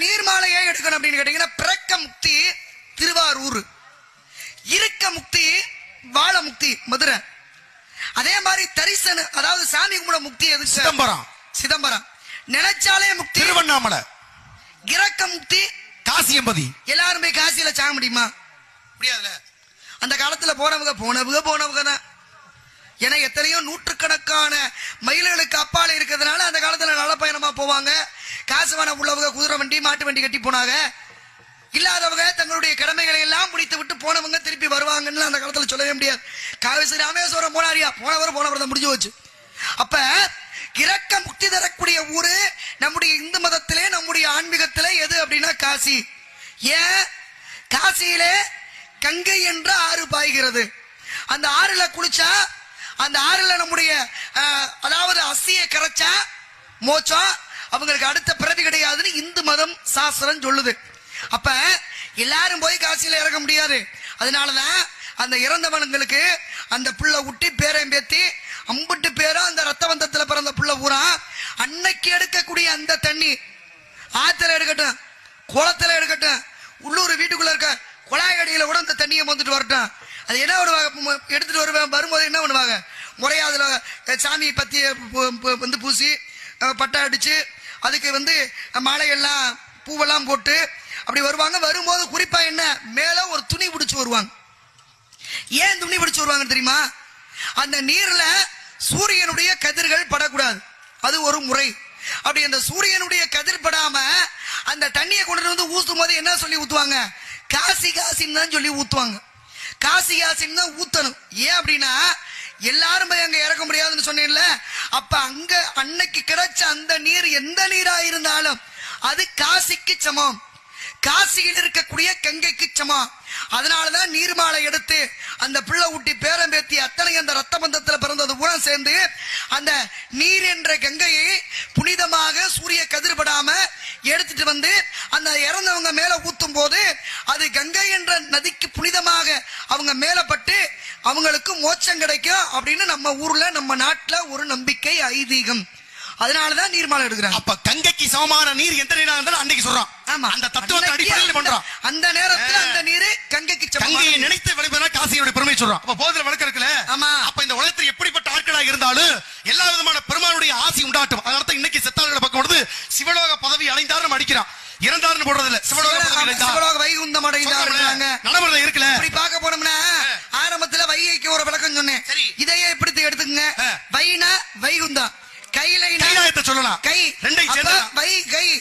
நீர்மாலை ஏன் எடுக்கணும் அப்படின்னு கேட்டீங்கன்னா பிறக்க முக்தி திருவாரூர். இருக்க முக்தி வாழ முக்தி மதுரை. அதே மாதிரி தரிசன அதாவது சாமி கும்பிட முக்தி எது சிதம்பரம். சிதம்பரம். நினைச்சாலே முக்தி. திருவண்ணாமலை. இறக்க முக்தி. காசியம்பதி. எல்லாரும் போய் காசியில சாக முடியுமா? முடியாதுல அந்த காலத்துல போனவங்க போனவங்க போனவங்க தான். ஏன்னா எத்தனையோ நூற்றுக்கணக்கான மைல்களுக்கு அப்பால இருக்கிறதுனால அந்த காலத்துல நல்ல பயணமா போவாங்க. காசு வனம் உள்ளவங்க குதிரை வண்டி மாட்டு வண்டி கட்டி போனாங்க. இல்லாதவங்க தங்களுடைய கடமைகளை எல்லாம் முடித்து விட்டு போனவங்க திருப்பி வருவாங்கன்னு அந்த காலத்துல சொல்லவே முடியாது. காவேசி ராமேஸ்வரம் போனாரியா? போனவர் போனவர் தான் முடிஞ்சு வச்சு அப்ப இறக்க முக்தி தரக்கூடிய ஊரு நம்முடைய இந்து மதத்திலே நம்முடைய ஆன்மீகத்திலே எது அப்படின்னா காசி. ஏன்? காசியிலே கங்கை என்ற ஆறு பாய்கிறது. அந்த ஆறுல குளிச்சா அந்த ஆறுல நம்முடைய அதாவது அஸ்தியை கரைச்சா மோச்சம் அவங்களுக்கு அடுத்த பிறவி கிடையாதுன்னு இந்து மதம் சாஸ்திரம் சொல்லுது. அப்ப எல்லாரும் போய் காசியில இறங்க முடியாது. அதனாலதான் அந்த இறந்தவனுங்களுக்கு அந்த புள்ள விட்டி பேரையும் பேத்தி அம்புட்டு பேரும் அந்த ரத்தவந்தத்துல பிறந்த புள்ள பூரா அன்னைக்கு எடுக்கக்கூடிய அந்த தண்ணி. ஆத்துல எடுக்கட்டும் குளத்துல எடுக்கட்டும் உள்ளூர் வீட்டுக்குள்ள இருக்க குழாய் அடியில கூட அந்த தண்ணியை வந்துட்டு வரட்டும். அது என்ன பண்ணுவாங்க? எடுத்துட்டு வருவேன் வரும்போது என்ன பண்ணுவாங்க? முறையா அதில் சாமி பத்தி வந்து பூசி பட்டா பட்டை அடிச்சு அதுக்கு வந்து மாலையெல்லாம் பூவெல்லாம் போட்டு அப்படி வருவாங்க. வரும்போது குறிப்பா என்ன? மேல ஒரு துணி பிடிச்சு வருவாங்க. ஏன் துணி பிடிச்சு வருவாங்கன்னு தெரியுமா? அந்த நீர்ல சூரியனுடைய கதிர்கள் படக்கூடாது. அது ஒரு முறை. அப்படி அந்த சூரியனுடைய கதிர் படாம அந்த தண்ணியை கொண்டு வந்து ஊத்தும் போது என்ன சொல்லி ஊத்துவாங்க? காசி காசின்னு தான் சொல்லி ஊத்துவாங்க. காசி காசின்னு தான் ஊத்தணும். ஏன் அப்படின்னா எல்லாரும் போய் அங்க இறக்க முடியாதுன்னு சொன்னேன்ல. அப்ப அங்க அன்னைக்கு கிடைச்ச அந்த நீர் எந்த நீரா இருந்தாலும் அது காசிக்கு சமம். காசியில் இருக்கக்கூடிய கங்கைக்கு சமம். அதனாலதான் நீர்மாலை எடுத்து அந்த பிள்ளை ஊட்டி பேரம் பேத்தி அத்தனை அந்த ரத்த பந்தத்துல பிறந்தது கூட சேர்ந்து அந்த நீர் என்ற கங்கையை புனிதமாக சூரிய கதிர்படாம எடுத்துட்டு வந்து அந்த இறந்தவங்க மேல ஊத்தும் போது அது கங்கை என்ற நதிக்கு புனிதமாக அவங்க மேலப்பட்டு பட்டு அவங்களுக்கு மோட்சம் கிடைக்கும் அப்படின்னு நம்ம ஊர்ல நம்ம நாட்டுல ஒரு நம்பிக்கை ஐதீகம். அதனாலதான் நீர்மாலை எடுக்கிறாங்க. அப்ப கங்கைக்கு சமமான நீர் எந்த நீரா இருந்தாலும் அன்னைக்கு சொல்றான். ஆமா. அந்த தத்துவத்தை அடிப்படையில் பண்றான். அந்த நேரத்துல அந்த நீர் கங்கைக்கு கங்கையை. நினைத்து வெளிப்பதா காசியோட பெருமை சொல்றான். அப்ப போதில வழக்கு இருக்குல்ல? ஆமா. அப்ப இந்த உலகத்தில் எப்படிப்பட்ட ஆட்களா இருந்தாலும் எல்லா விதமான பெருமானுடைய ஆசி உண்டாட்டும். அதனால தான் இன்னைக்கு செத்தாளர்களை பார்க்கும் பொழுது சிவலோக பதவி அடைந்தார் நம்ம அடிக்கிறான் இறந்தாருன்னு போடுறது இல்ல சிவலோக சிவலோக- அடைந்தார் வைகுந்தம் அடைந்தாங்க நடைமுறை இருக்குல்ல. இப்படி பார்க்க வைகைக்கு ஒரு விளக்கம் சொன்னேன். இதையே இப்படி எடுத்துக்கங்க. வைனா வைகுந்தம் கையில சொல்லலாம். கை. சேர்த்து வை கை.